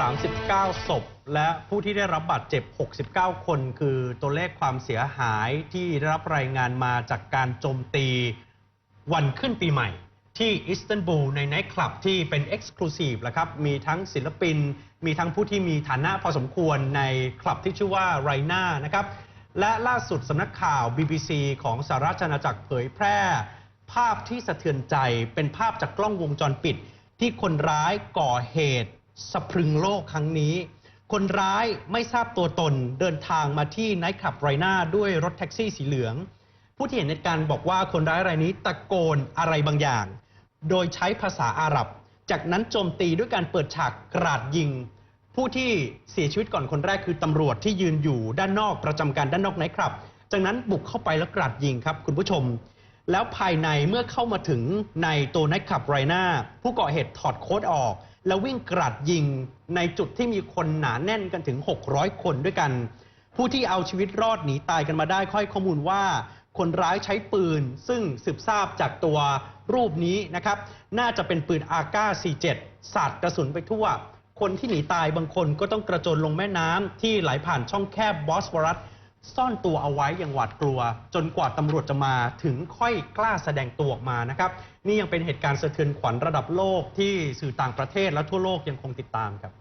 39 ศพ และผู้ที่ได้รับบาดเจ็บ 69 คน คือตัวเลขความเสียหายที่ได้รับรายงานมาจากการโจมตีวันขึ้นปีใหม่ ที่อิสตันบูลในไนท์คลับที่เป็นเอ็กซ์คลูซีฟแล้วครับ มีทั้งศิลปิน มีทั้งผู้ที่มีฐานะพอสมควรในคลับที่ชื่อว่าไรน่านะครับ และล่าสุดสำนักข่าว BBC ของสหราชอาณาจักรเผยแพร่ ภาพที่สะเทือนใจเป็นภาพจากกล้องวงจรปิดที่คนร้ายก่อเหตุ สะพรึงโลกครั้งนี้ คนร้ายไม่ทราบตัวตนเดินทางมาที่ไนท์คลับไรน่าด้วยรถแท็กซี่สีเหลือง ผู้ที่เห็นเหตุการณ์บอกว่าคนร้ายรายนี้ตะโกนอะไรบางอย่าง โดยใช้ภาษาอาหรับ จากนั้นโจมตีด้วยการเปิดฉากกราดยิง ผู้ที่เสียชีวิตก่อนคนแรกคือตำรวจที่ยืนอยู่ด้านนอกประจำการด้านนอกไนท์คลับ จากนั้นบุกเข้าไปแล้วกราดยิงครับคุณผู้ชมแล้วภายในเมื่อเข้ามาถึงในตัวไนท์คลับไรน่าผู้ก่อเหตุถอดโค้ดออก แล้ววิ่งกราดยิงในจุดที่มีคนหนาแน่นกันถึง 600 คนด้วยกัน ผู้ที่เอาชีวิตรอดหนีตายกันมาได้ค่อยข้อมูลว่า คนร้ายใช้ปืน ซึ่งสืบทราบจากตัวรูปนี้นะครับ น่าจะเป็นปืนอาก้า 47 สาดกระสุนไปทั่ว คนที่หนีตายบางคนก็ต้องกระโจนลงแม่น้ำที่ไหลผ่านช่องแคบบอสฟอรัส ซ่อนตัวเอาไว้อย่างหวาดกลัว จนกว่าตำรวจจะมาถึงค่อยกล้าแสดงตัวออกมานะครับนี่ยังเป็นเหตุการณ์สะเทือนขวัญระดับโลกที่สื่อต่างประเทศและทั่วโลกยังคงติดตามครับ